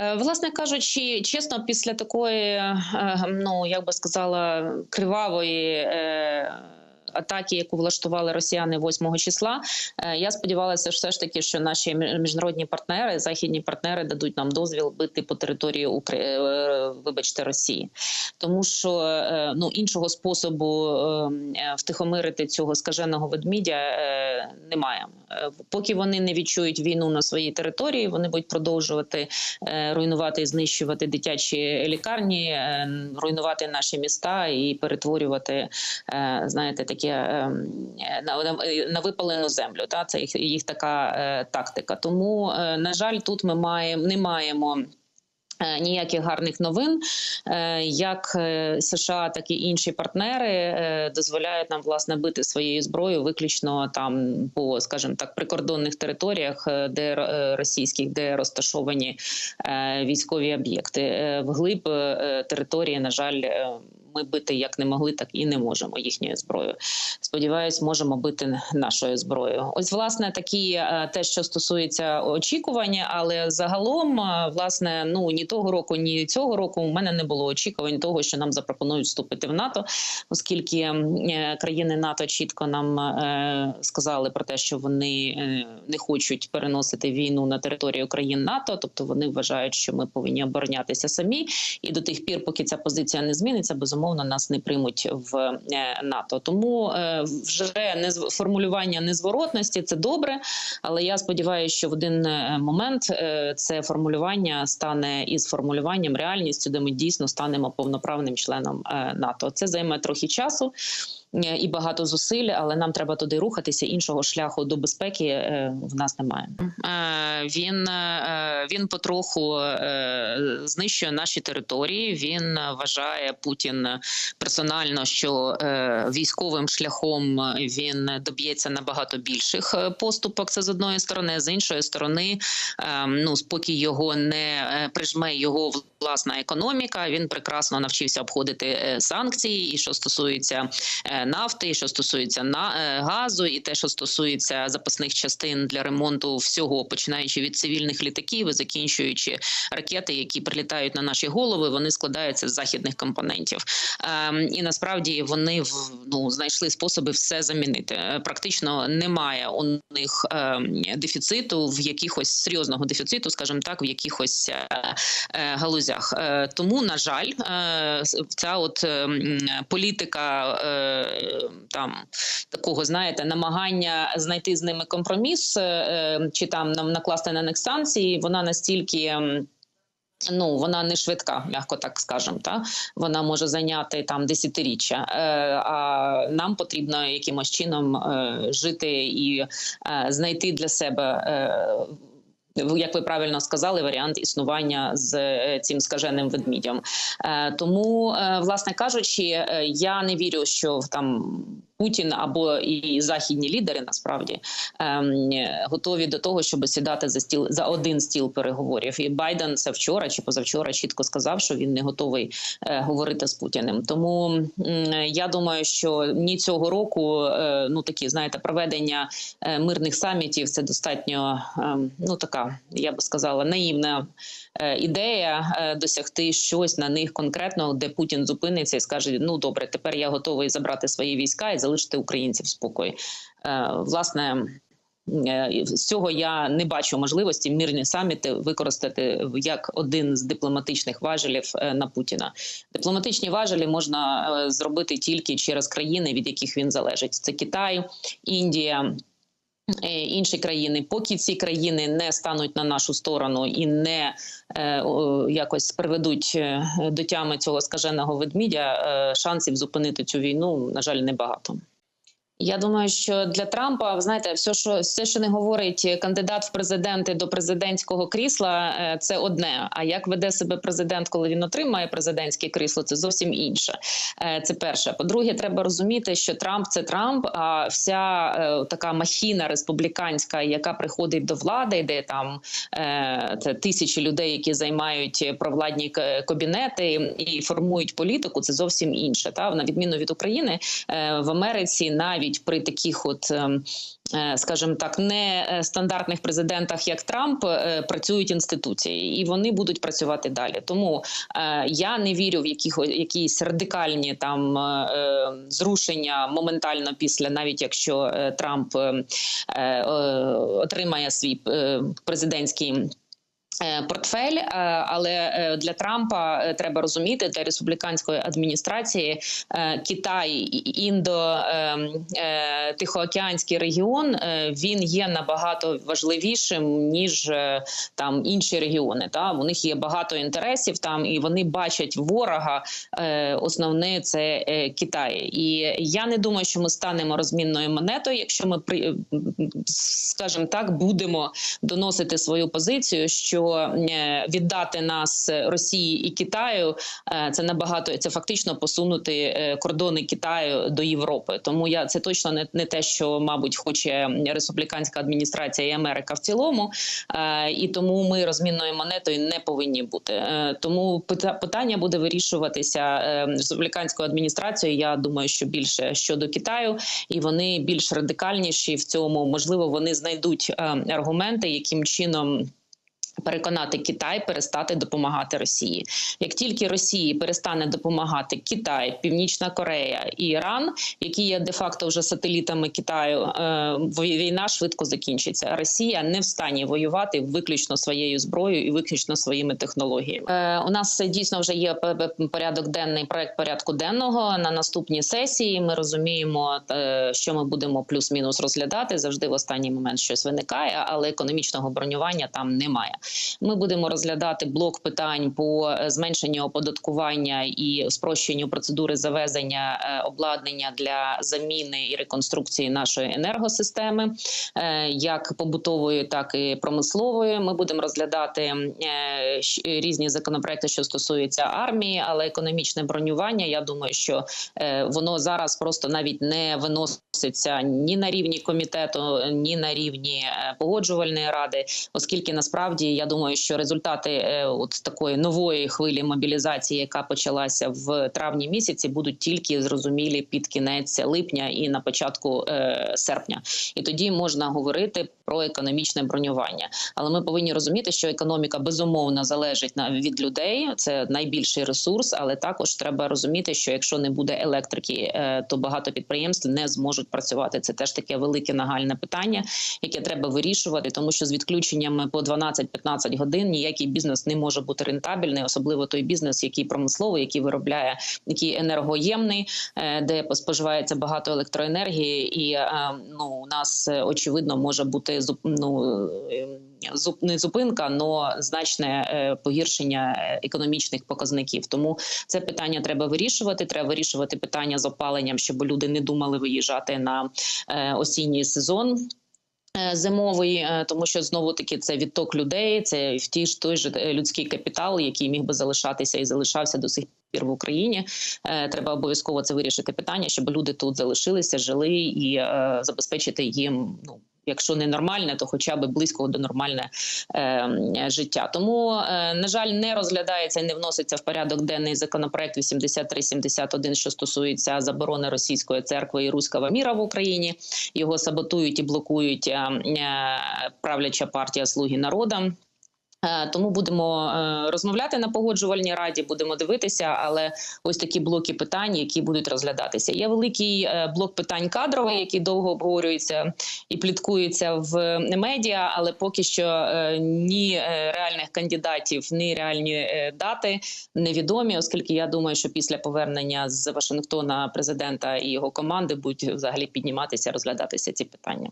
Е, Власне кажучи, чесно, після такої, е, ну як би сказала, кривавої. Атаки, яку влаштували росіяни 8 числа, е, я сподівалася, все ж таки, що наші міжнародні партнери, західні партнери, дадуть нам дозвіл бити по території Укра... е, вибачте Росії, тому що е, ну іншого способу е, втихомирити цього скаженого ведмідя немає. Поки вони не відчують війну на своїй території, вони будуть продовжувати руйнувати і знищувати дитячі лікарні, руйнувати наші міста і перетворювати, знаєте, таке е, на, на, випалену землю. Та це їх, їх така е, тактика. Тому, е, на жаль, тут ми маємо не маємо. е, Ніяких гарних новин, як США, так і інші партнери дозволяють нам власне бити своєю зброєю виключно там по, скажімо так, прикордонних територіях, де російських, де розташовані військові об'єкти. Вглиб е, території, на жаль, ми бити як не могли, так і не можемо їхньою зброєю. Сподіваюсь, можемо бити нашою зброєю. Ось, власне, такі е, те, що стосується очікування, але загалом, е, власне, ну ні того року, ні цього року у мене не було очікувань того, що нам запропонують вступити в НАТО, оскільки е, країни НАТО чітко нам сказали про те, що вони не хочуть переносити війну на територію країн НАТО, тобто вони вважають, що ми повинні оборонятися самі, і до тих пір, поки ця позиція не зміниться, безумовно нас не приймуть в е, НАТО. Тому е, вже не формулювання незворотності це добре, але я сподіваюся, що в один е, момент це формулювання стане із формулюванням реальністю, де ми дійсно станемо повноправним членом НАТО. Це займе трохи часу. Е, І багато зусиль, але нам треба туди рухатися. Іншого шляху до безпеки е, в нас немає. Е, Він він потроху знищує наші території. Він вважає Путін персонально, що військовим шляхом він доб'ється набагато більших поступок. Це з одної сторони, з іншої сторони, ну поки його не прижме його власна економіка. Він прекрасно навчився обходити санкції, і що стосується нафти, і що стосується на е, газу, і те, що стосується запасних частин для ремонту всього, починаючи від цивільних літаків і закінчуючи ракети, які прилітають на наші голови, вони складаються з західних компонентів. Ем, і насправді вони ну, знайшли способи все замінити. Е, Практично немає у них ем, дефіциту в якихось серйозного дефіциту, скажімо так, в якихось е, е, галузях. Е, Тому, на жаль, е, ця от ем, політика е, там такого, знаєте, намагання знайти з ними компроміс е, е, чи там нам накласти на них санкції, вона настільки. Ну, вона не швидка, м'яко так скажемо. Та вона може зайняти там десятиріччя. Е, а нам потрібно якимось чином е, жити і е, знайти для себе. Е, як ви правильно сказали, варіант існування з е, цим скаженим ведмідям. Е, тому, е, власне кажучи, я не вірю, що там Путін або і західні лідери насправді ем, готові до того, щоб сідати за стіл за один стіл переговорів. І Байден це вчора чи позавчора чітко сказав, що він не готовий е, говорити з Путіним. Тому м, я думаю, що ні цього року е, ну такі знаєте, проведення е, мирних самітів це достатньо ем, ну така, я би сказала, наївна е, ідея е, досягти щось на них конкретно, де Путін зупиниться і скаже: Ну добре, тепер я готовий забрати свої війська і залишити українців в спокої. Е, Власне. е, З цього я не бачу можливості мирні саміти використати як один з дипломатичних важелів е, на Путіна. Дипломатичні важелі можна зробити тільки через країни, від яких він залежить. Це Китай, Індія. Е, Інші країни, поки ці країни не стануть на нашу сторону і не е, якось приведуть е, до тями цього скаженого ведмідя, шансів зупинити цю війну, на жаль, небагато. Я думаю, що для Трампа, знаєте, все, що все, що не говорить кандидат в президенти до президентського крісла, е, це одне. А як веде себе президент, коли він отримає президентське крісло, це зовсім інше. Е, Це перше. По-друге, треба розуміти, що Трамп це Трамп. А вся е, така махіна республіканська, яка приходить до влади, де там це тисячі людей, які займають провладні кабінети і формують політику, це зовсім інше. Та на відміну від України в Америці навіть навіть при таких, от ем, е, скажімо так, не е, президентах, як Трамп, е, працюють інституції, і вони будуть працювати далі. Тому е, я не вірю в яких, якісь радикальні там е, е, зрушення моментально після, навіть якщо е, Трамп е, е, отримає свій е, президентський. Е, Портфель, е, але е, для Трампа треба розуміти для республіканської адміністрації Китай індо Тихоокеанський регіон він є набагато важливішим ніж там інші регіони. Та у них є багато інтересів там, і вони бачать ворога. Основне це Китай. І я не думаю, що ми станемо розмінною монетою, якщо ми скажімо так будемо доносити свою позицію, що е, віддати нас Росії і Китаю е, це набагато це фактично посунути е, кордони Китаю до Європи. Тому я це точно не, не те, що мабуть хоче республіканська адміністрація і Америка в цілому. Е, І тому ми розмінною монетою не повинні бути. Е, Тому пита- питання буде вирішуватися е, республіканською адміністрацією. Я думаю, що більше щодо Китаю, і вони більш радикальніші в цьому. Можливо, вони знайдуть е, аргументи, яким чином. Переконати Китай перестати допомагати Росії. Як тільки Росії перестане допомагати Китай, Північна Корея і Іран, які є де-факто вже сателітами Китаю, е, війна швидко закінчиться. Росія не в стані воювати виключно своєю зброєю і виключно своїми технологіями. Е, у нас дійсно вже є порядок денний проект порядку денного на наступній сесії. Ми розуміємо, е, що ми будемо плюс-мінус розглядати. Завжди в останній момент щось виникає, але економічного бронювання там немає. Ми будемо розглядати блок питань по е, зменшенню оподаткування і спрощенню процедури завезення е, обладнання для заміни і реконструкції нашої енергосистеми, е, як побутової, так і промислової. Ми будемо розглядати різні законопроекти, що стосуються армії, але економічне бронювання. Я думаю, що воно зараз просто навіть не виноситься ні на рівні комітету, ні на рівні погоджувальної ради, оскільки насправді я думаю, що результати е, от такої нової хвилі мобілізації, яка почалася в травні місяці, будуть тільки зрозумілі під кінець липня і на початку е, серпня. І тоді можна говорити про економічне бронювання. Але ми повинні розуміти, що економіка безумовно залежить на від людей. Це найбільший ресурс, але також треба розуміти, що якщо не буде електрики, е, то багато підприємств не зможуть працювати. Це теж таке велике нагальне питання, яке треба вирішувати, тому що з відключеннями по 12-15 годин ніякий бізнес не може бути рентабельний, особливо той бізнес, який промисловий, який виробляє, який енергоємний, е, де споживається багато електроенергії, і е, ну у нас е, очевидно може бути ну, не зупинка, но значне погіршення економічних показників. Тому це питання треба вирішувати. Треба вирішувати питання з опаленням, щоб люди не думали виїжджати на осінній сезон. Е, Зимовий, е, тому що знову таки це відток людей, це в ті ж той же е, людський капітал, який міг би залишатися і залишався до сих пір в Україні. Треба обов'язково це вирішити питання, щоб люди тут залишилися, жили і забезпечити їм ну. Якщо не нормальне, то хоча б близько до нормальне е, життя. Тому, е, на жаль, не розглядається і не вноситься в порядок денний законопроект 8371, що стосується заборони російської церкви і руського міра в Україні. Його саботують і блокують е, е, правляча партія Слуги народа. Е, Тому будемо е, розмовляти на погоджувальній раді, будемо дивитися, але ось такі блоки питань, які будуть розглядатися. Є великий е, блок питань кадровий, який довго обговорюється і пліткується в медіа, але поки що ні реальних кандидатів, ні реальні дати невідомі, оскільки я думаю, що після повернення з Вашингтона президента і його команди будуть взагалі підніматися, розглядатися ці питання.